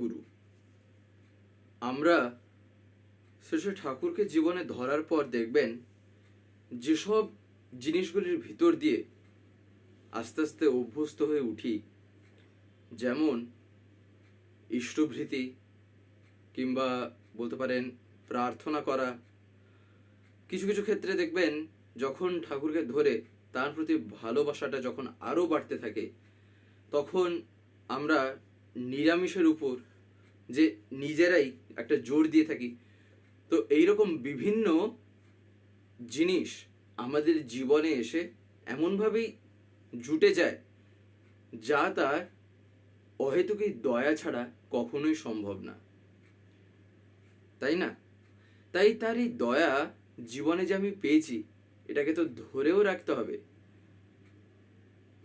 গুরু। আমরা শেষে ঠাকুরকে জীবনে ধরার পর দেখবেন, যেসব জিনিসগুলির ভিতর দিয়ে আস্তে আস্তে অভ্যস্ত হয়ে উঠি, যেমন ইষ্টভৃতি কিংবা বলতে পারেন প্রার্থনা করা, কিছু কিছু ক্ষেত্রে দেখবেন যখন ঠাকুরকে ধরে তার প্রতি ভালোবাসাটা যখন আরও বাড়তে থাকে, তখন আমরা নিরামিষের উপর যে নিজেরাই একটা জোর দিয়ে থাকি। তো এইরকম বিভিন্ন জিনিস আমাদের জীবনে এসে এমনভাবেই জুটে যায়, যা তার অহেতুকি দয়া ছাড়া কখনোই সম্ভব না। তাই না? তাই তার এই দয়া জীবনে যে আমি পেয়েছি, এটাকে তো ধরেও রাখতে হবে।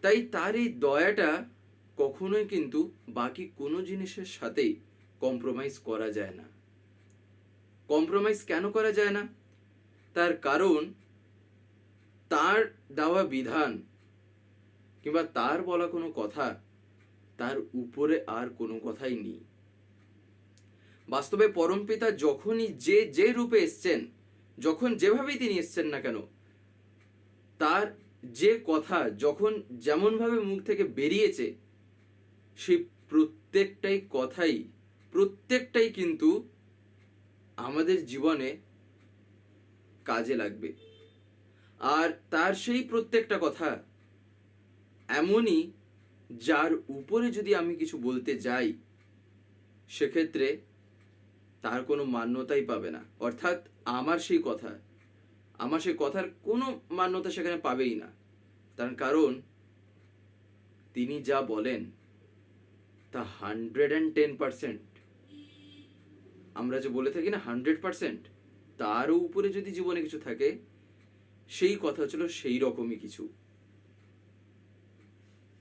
তাই তার এই দয়াটা কখনোই কিন্তু বাকি কোনো জিনিসের সাথেই কম্প্রোমাইজ করা যায় না। কম্প্রোমাইজ কেন করা যায় না? তার কারণ তার দেওয়া বিধান কিংবা তার বলা কোনো কথা তার উপরে আর কোনো কথাই নেই। বাস্তবে পরমপিতা যখনই যে যে রূপে এসছেন, যখন যেভাবেই তিনি এসছেন না কেন, তার যে কথা যখন যেমনভাবে মুখ থেকে বেরিয়েছে, সেই প্রত্যেকটাই কথাই প্রত্যেকটাই কিন্তু আমাদের জীবনে কাজে লাগবে। আর তার সেই প্রত্যেকটা কথা এমনই যার উপরে যদি আমি কিছু বলতে যাই, সেক্ষেত্রে তার কোনো মান্যতাই পাবে না। অর্থাৎ আমার সেই কথা, আমার সেই কথার কোনো মান্যতা সেখানে পাবেই না। তার কারণ, তিনি যা বলেন, তা হান্ড্রেড অ্যান্ড টেন পার্সেন্ট আমরা যে বলে থাকি না হান্ড্রেড পার্সেন্ট তারও উপরে যদি জীবনে কিছু থাকে, সেই কথা ছিল সেই রকমই কিছু।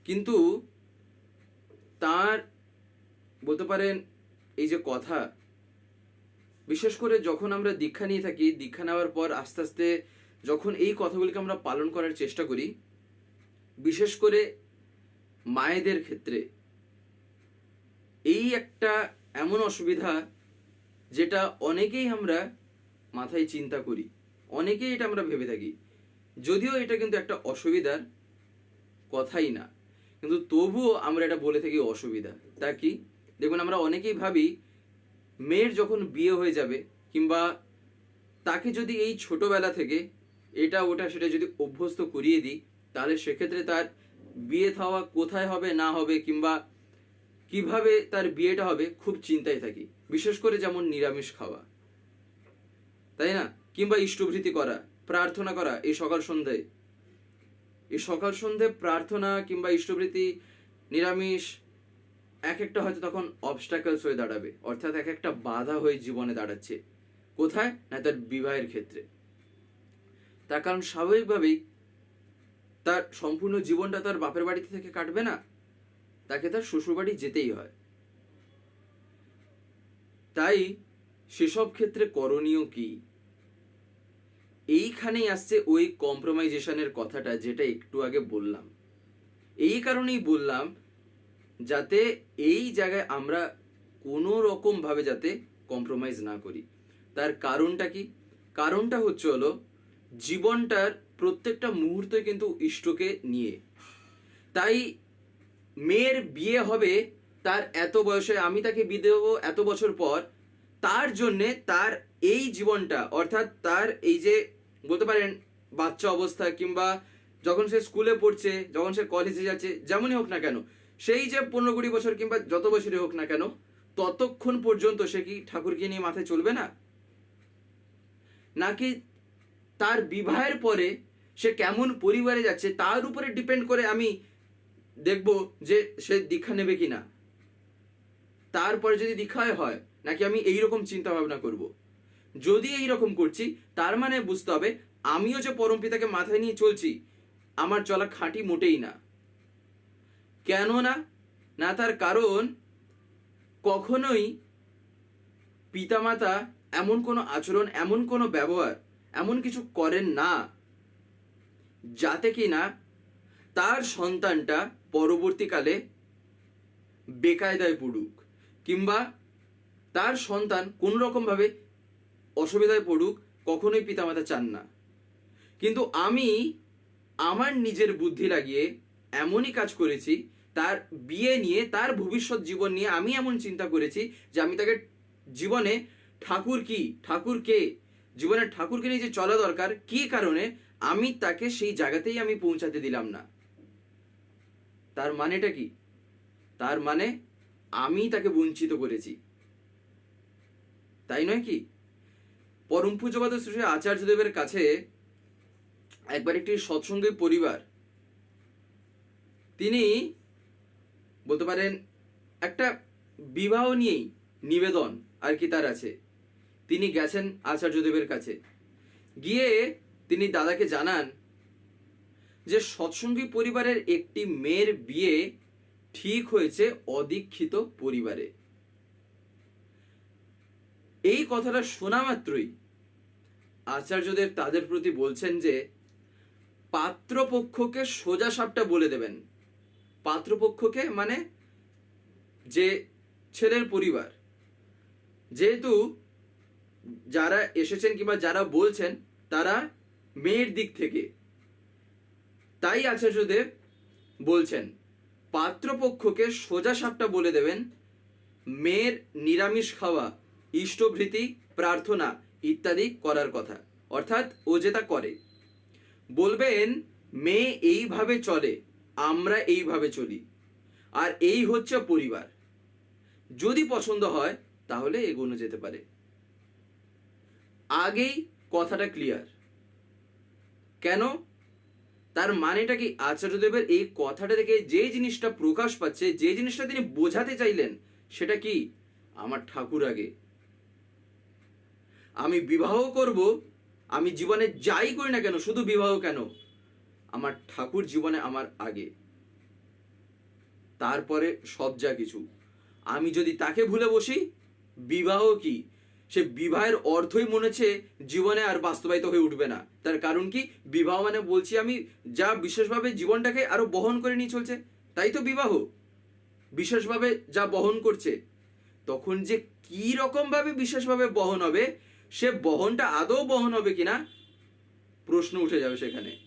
কিন্তু তার বলতে পারেন এই যে কথা, বিশেষ করে যখন আমরা দীক্ষা নিয়ে থাকি, দীক্ষা নেওয়ার পর আস্তে আস্তে যখন এই কথাগুলিকে আমরা পালন করার চেষ্টা করি, বিশেষ করে মায়েদের ক্ষেত্রে, এই একটা এমন অসুবিধা যেটা অনেকেই আমরা মাথায় চিন্তা করি, অনেকেই এটা আমরা ভেবে থাকি। যদিও এটা কিন্তু একটা অসুবিধার কথাই না, কিন্তু তবুও আমরা এটা বলে থাকি অসুবিধা। তা কি? দেখুন, আমরা অনেকেই ভাবি মেয়ের যখন বিয়ে হয়ে যাবে কিংবা তাকে যদি এই ছোটবেলা থেকে এটা ওটা সেটা যদি অভ্যস্ত করিয়ে দিই, তাহলে সেক্ষেত্রে তার বিয়ে থাওয়া কোথায় হবে, না হবে কিংবা কীভাবে তার বিয়েটা হবে, খুব চিন্তায় থাকি। বিশেষ করে যেমন নিরামিষ খাওয়া। তাই না? কিংবা ইষ্টভৃতি করা, প্রার্থনা করা, এই সকাল সন্ধ্যায়। এই সকাল সন্ধে প্রার্থনা কিংবা ইষ্টভৃতি, নিরামিষ এক একটা হয়তো তখন অবস্টাকলস হয়ে দাঁড়াবে। অর্থাৎ এক একটা বাধা হয়ে জীবনে দাঁড়াচ্ছে। কোথায়? না তার বিবাহের ক্ষেত্রে। তার কারণ স্বাভাবিকভাবেই তার সম্পূর্ণ জীবনটা তার বাপের বাড়িতে থেকে কাটবে না। তাকে তার শ্বশুরবাড়ি যেতেই হয়। তাই সেসব ক্ষেত্রে করণীয় কি? এইখানেই আসছে ওই কম্প্রোমাইজেশনের কথাটা যেটা একটু আগে বললাম। এই কারণেই বললাম যাতে এই জায়গায় আমরা কোনো রকমভাবে যাতে কম্প্রোমাইজ না করি। তার কারণটা কি? কারণটা হচ্ছে হলো জীবনটার প্রত্যেকটা মুহূর্তে কিন্তু ইষ্টকে নিয়ে। তাই মেয়ের বিয়ে হবে তার এত বয়সে আমি তাকে বিয়ে দেবো এত বছর পর, তার জন্যে তার এই জীবনটা, অর্থাৎ তার এই যে বলতে পারেন বাচ্চা অবস্থা কিংবা যখন সে স্কুলে পড়ছে, যখন সে কলেজে যাচ্ছে, যেমনই হোক না কেন, সেই যে পনেরো কুড়ি বছর কিংবা যত বছরই হোক না কেন, ততক্ষণ পর্যন্ত সে কি ঠাকুরকে নিয়ে মাথায় চলবে না? নাকি তার বিবাহের পরে সে কেমন পরিবারে যাচ্ছে, তার উপরে ডিপেন্ড করে আমি দেখব যে সে দীক্ষা নেবে কি না তারপরে যদি দীক্ষায় হয়, নাকি আমি এই রকম চিন্তা ভাবনা করব? যদি এই রকম করছি, তার মানে বুঝতে হবে, আমিও যে পরম পিতাকে মাথায় নিয়ে চলছি, আমার চলা খাঁটি মোটেই না। কেন না না তার কারণ, কখনোই পিতামাতা এমন কোনো আচরণ, এমন কোনো ব্যবহার, এমন কিছু করেন না, যাতে কি না তার সন্তানটা পরবর্তীকালে বেকায়দায় পড়ুক। কিংবা তার সন্তান কোন রকমভাবে অসুবিধায় পড়ুক, কখনোই পিতামাতা চান না। কিন্তু আমি আমার নিজের বুদ্ধি লাগিয়ে এমনই কাজ করেছি, তার বিয়ে নিয়ে, তার ভবিষ্যৎ জীবন নিয়ে আমি এমন চিন্তা করেছি যে আমি তাকে জীবনে ঠাকুর কি, ঠাকুর কে, জীবনে ঠাকুরকে নিয়ে যে চলা দরকার, কি কারণে আমি তাকে সেই জায়গাতেই আমি পৌঁছাতে দিলাম না। তার মানেটা কি? তার মানে আমি তাকে বঞ্চিত করেছি। তাই নয় কি? পরম পূজ্যপাদ শ্রী আচার্যদেবের কাছে একবার একটি সৎসঙ্গী পরিবার, তিনি বলতে পারেন, একটা বিবাহ নিয়েই নিবেদন আর কি তার আছে। তিনি গেছেন আচার্যদেবের কাছে। গিয়ে তিনি দাদাকে জানান যে সৎসঙ্গী পরিবারের একটি মেয়ের বিয়ে ঠিক হয়েছে অদীক্ষিত পরিবারে। এই কথাটা শোনা মাত্রই আচার্যদেব তাদের প্রতি বলছেন যে, পাত্রপক্ষকে সোজা সাপটা বলে দেবেন। পাত্রপক্ষকে মানে যে ছেলের পরিবার। যেহেতু যারা এসেছেন কিংবা যারা বলছেন, তারা মেয়ের দিক থেকে। তাই আচার্যদেব বলছেন পাত্রপক্ষকে সোজা সাপটা বলে দেবেন, মেয়ের নিরামিষ খাওয়া, ইষ্টভৃতি, প্রার্থনা ইত্যাদি করার কথা। অর্থাৎ ও যেটা করে। বলবেন, মেয়ে এইভাবে চলে, আমরা এইভাবে চলি। আর এই হচ্ছে পরিবার। যদি পছন্দ হয়, তাহলে এগোনো যেতে পারে। আগেই কথাটা ক্লিয়ার কেন? তার মানেটা কি আচার্যদেবের এই কথাটা থেকে যে জিনিসটা প্রকাশ পাচ্ছে, যে জিনিসটা তিনি বোঝাতে চাইলেন, সেটা কি আমার ঠাকুর আগে? আমি বিবাহ করব, আমি জীবনে যাই করি না কেন, শুধু বিবাহ কেন? আমার ঠাকুর জীবনে আমার আগে। তারপরে সব যা কিছু। আমি যদি তাকে ভুলে বসি, বিবাহ কি? সে বিবাহের অর্থই মনে হচ্ছে জীবনে আর বাস্তবায়িত হয়ে উঠবে না। তার কারণ কি? বিবাহ মানে বলছি আমি, যা বিশেষভাবে জীবনটাকে আরও বহন করে নিয়ে চলছে, তাই তো বিবাহ। বিশেষভাবে যা বহন করছে। তখন যে কি রকম ভাবে বিশেষভাবে বহন হবে, সে বহনটা আদৌ বহন হবে কিনা? প্রশ্ন উঠে যাবে সেখানে।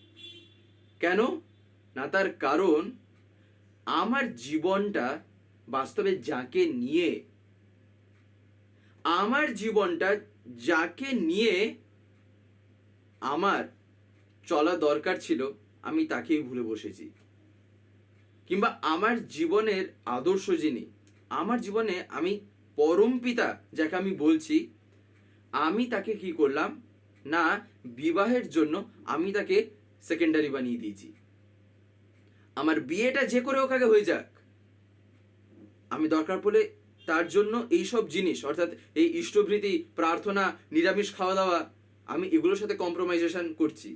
কেন? না, তার কারণ আমার জীবনটা বাস্তবে যাকে নিয়ে আমার জীবনটা যাকে নিয়ে আমার চলা দরকার ছিল, আমি তাকেই ভুলে বসেছি। কিংবা আমার জীবনের আদর্শ যিনি, আমার জীবনে আমি পরম পিতা যাকে আমি বলছি, আমি তাকে কি করলাম? না, বিবাহের জন্য আমি তাকে সেকেন্ডারি বানিয়ে দিয়েছি। আমার বিয়েটা যে করে হোক আগে হয়ে যাক। আমি দরকার পড়লে তার জন্য এই সব জিনিস, অর্থাৎ এই ইষ্টভৃতি, প্রার্থনা, নিরামিষ খাওয়া দাওয়া আমি এগুলোর সাথে কম্প্রোমাইজেশন করছি।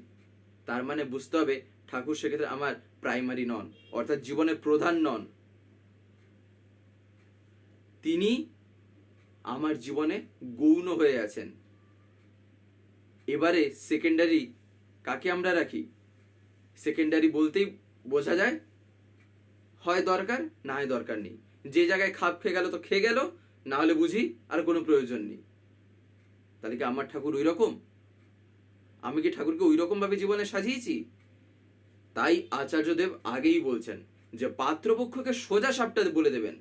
তার মানে বুঝতে হবে ঠাকুর সেক্ষেত্রে আমার প্রাইমারি নন অর্থাৎ জীবনের প্রধান নন তিনি আমার জীবনে গৌণ হয়ে আছেন। এবারে সেকেন্ডারি কাকে আমরা রাখি? সেকেন্ডারি বলতেই বোঝা যায়, হয় দরকার, না হয় দরকার নেই। যে জায়গায় খাপ খেয়ে গেল তো খেয়ে গেল, না হলে বুঝি আর কোনো প্রয়োজন নেই। তাহলে কি আমার ঠাকুর ওই রকম আমি কি ঠাকুরকে ওই রকম ভাবে জীবনে সাজিয়েছি? তাই আচার্যদেব আগেই বলছেন যে পাত্রপক্ষকে সোজা সাপটা বলে দেবেন।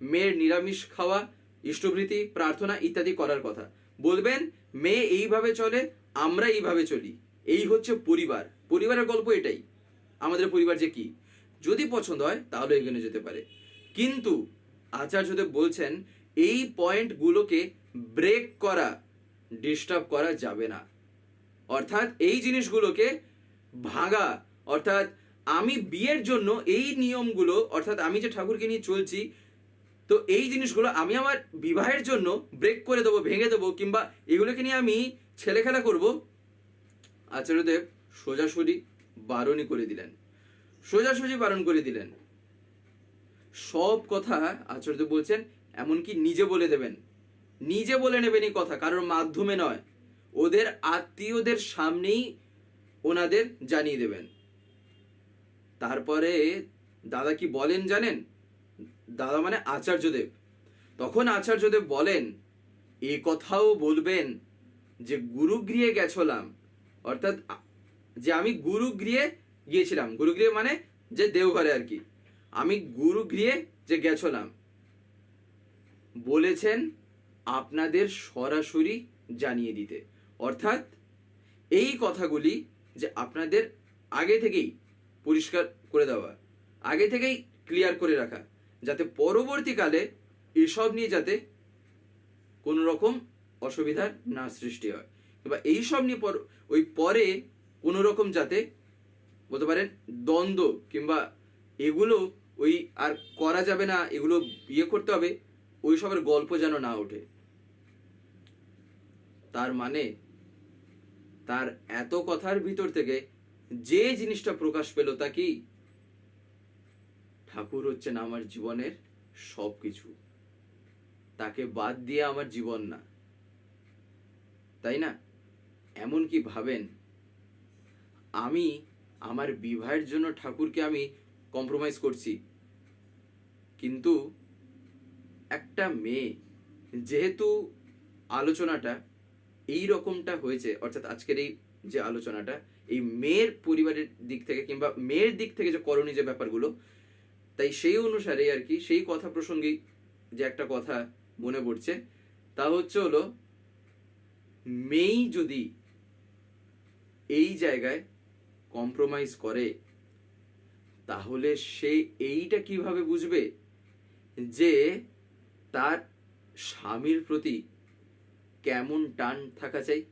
মেয়ের নিরামিষ খাওয়া ইষ্টভৃতি প্রার্থনা ইত্যাদি করার কথা। বলবেন, মেয়ে এইভাবে চলে, আমরা এইভাবে চলি। এই হচ্ছে পরিবার। পরিবারের গল্প এটাই। আমাদের পরিবার যে কি? যদি পছন্দ হয়, তাহলে এগিয়ে যেতে পারে। কিন্তু আচার্যদেব বলছেন, এই পয়েন্টগুলোকে ব্রেক করা ডিস্টার্ব করা যাবে না। অর্থাৎ এই জিনিসগুলোকে ভাঙা, অর্থাৎ আমি বিয়ের জন্য এই নিয়মগুলো, অর্থাৎ আমি যে ঠাকুরকে নিয়ে চলছি, তো এই জিনিসগুলো আমি আমার বিবাহের জন্য ব্রেক করে দেবো, ভেঙে দেবো, কিংবা এগুলোকে নিয়ে আমি ছেলে খেলা করব? আচার্যদেব সোজাসুজি বারণই করে দিলেন। সোজাসুজি বারণ করে দিলেন। সব কথা আচার্য বলছেন, এমনকি নিজে বলে দেবেন। নিজে বলে নেবেন এই কথা, কারোর মাধ্যমে নয়। ওদের আত্মীয়দের সামনেই ওনাদের জানিয়ে দেবেন। তারপরে দাদা কি বলেন জানেন? দাদা মানে আচার্যদেব। তখন আচার্যদেব বলেন, এ কথাও বলবেন যে গুরুগৃহে গেছলাম। অর্থাৎ, যে আমি গুরুগৃহে গিয়েছিলাম। গুরুগৃহে মানে যে দেওঘরে আর কি। আমি গুরু গুরুগৃহে যে গেছলাম, বলেছেন আপনাদের সরাসরি জানিয়ে দিতে। অর্থাৎ এই কথাগুলি যে আপনাদের আগে থেকেই পরিষ্কার করে দেওয়া, আগে থেকেই ক্লিয়ার করে রাখা, যাতে পরবর্তীকালে এসব নিয়ে যাতে কোনো রকম অসুবিধার না সৃষ্টি হয়। কিংবা এইসব নিয়ে পর ওই পরে কোনো রকম যাতে বলতে পারেন দ্বন্দ্ব কিংবা এগুলো ওই আর করা যাবে না, এগুলো বিয়ে করতে হবে ওই সবের গল্প যেন না ওঠে। তার মানে তার এত কথার ভিতর থেকে যে জিনিসটা প্রকাশ পেল তা কি? ঠাকুর হচ্ছেন আমার জীবনের সব কিছু তাকে বাদ দিয়ে আমার জীবন না। তাই না? এমন কি ভাবেন, আমি আমার বিবাহের জন্য ঠাকুরকে আমি কম্প্রোমাইজ করছি। কিন্তু একটা মেয়ে, যেহেতু আলোচনাটা এই রকমটা হয়েছে, অর্থাৎ আজকের এই যে আলোচনাটা, এই মেয়ের পরিবারের দিক থেকে কিংবা মেয়ের দিক থেকে যে করণীয় যে ব্যাপারগুলো, তাই সেই অনুসারে আর কি, সেই কথা প্রসঙ্গে যে একটা কথা মনে পড়ছে, তা হচ্ছে হলো, মেয়েই যদি এই জায়গায় কম্প্রোমাইজ করে, তাহলে সে এইটা কীভাবে বুঝবে? যে তার স্বামীর প্রতি কেমন টান থাকা চাই?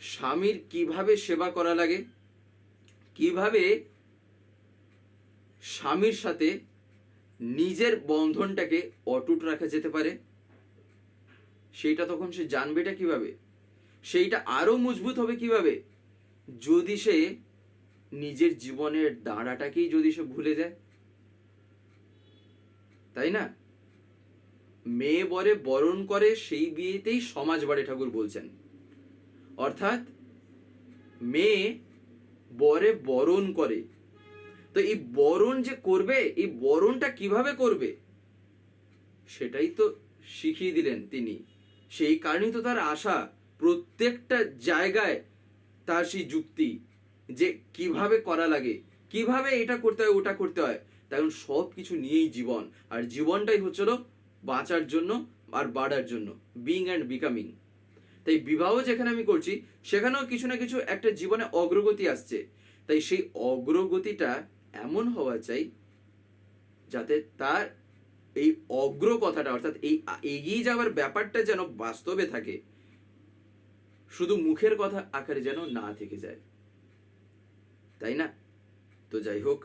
স্বামীর কীভাবে সেবা করা লাগে? কীভাবে স্বামীর সাথে নিজের বন্ধনটাকে অটুট রাখা যেতে পারে? সেইটা তখন সে জানবেটা কীভাবে? সেইটা আরও মজবুত হবে কীভাবে? যদি সে নিজের জীবনের দাঁড়াটাকেই যদি সে ভুলে যায় তাই না? মেয়ে বরে বরণ করে সেই বিয়েতেই সমাজ বাড়ে ঠাকুর বলছেন। অর্থাৎ মেয়ে বরে বরণ করে। তো এই বরণ যে করবে, এই বরণটা কীভাবে করবে? সেটাই তো শিখিয়ে দিলেন তিনি। সেই কারণেই তো তার আশা প্রত্যেকটা জায়গায় তার সেই যুক্তি যে কীভাবে করা লাগে, কীভাবে এটা করতে হয়, ওটা করতে হয়। তখন সব কিছু নিয়েই জীবন। আর জীবনটাই হচ্ছিল বাঁচার জন্য আর বাড়ার জন্য বিং অ্যান্ড বিকামিং তাই বিবাহ যেখানে আমি করছি, সেখানেও কিছু না কিছু একটা জীবনে অগ্রগতি আসছে। তাই সেই অগ্রগতিটা এমন হওয়া চাই যাতে তার এই অগ্র কথাটা, অর্থাৎ এই এগিয়ে যাওয়ার ব্যাপারটা যেন বাস্তবে থাকে। শুধু মুখের কথা আকারে যেন না থেকে যায়। তাই না? তো যাই হোক